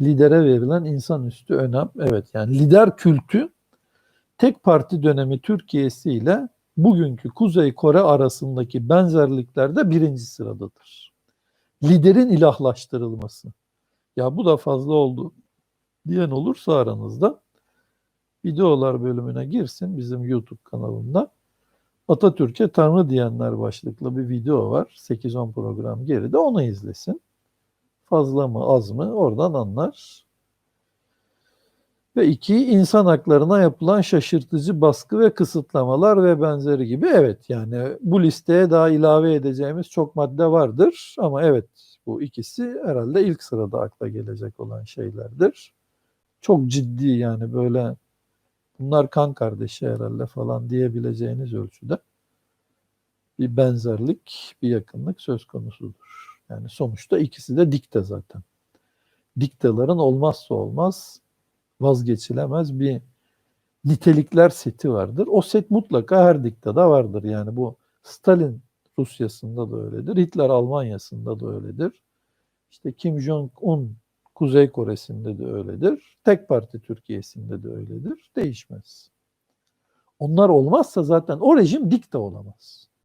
lidere verilen insanüstü önem. Evet yani lider kültü tek parti dönemi Türkiye'si ile bugünkü Kuzey Kore arasındaki benzerliklerde birinci sıradadır. Liderin ilahlaştırılması. Ya bu da fazla oldu diyen olursa aranızda videolar bölümüne girsin bizim YouTube kanalında. Atatürk'e Tanrı diyenler başlıklı bir video var. 8-10 program geride onu izlesin. Fazla mı az mı oradan anlar. Ve iki, insan haklarına yapılan şaşırtıcı baskı ve kısıtlamalar ve benzeri gibi. Evet yani bu listeye daha ilave edeceğimiz çok madde vardır. Ama evet bu ikisi herhalde ilk sırada akla gelecek olan şeylerdir. Çok ciddi yani böyle bunlar kan kardeşi herhalde falan diyebileceğiniz ölçüde bir benzerlik, bir yakınlık söz konusudur. Yani sonuçta ikisi de dikte zaten. Diktaların olmazsa olmaz vazgeçilemez bir nitelikler seti vardır. O set mutlaka her diktada vardır. Yani bu Stalin Rusyasında da öyledir. Hitler Almanyasında da öyledir. İşte Kim Jong-un Kuzey Kore'sinde de öyledir. Tek parti Türkiye'sinde de öyledir. Değişmez. Onlar olmazsa zaten o rejim dikte olamaz.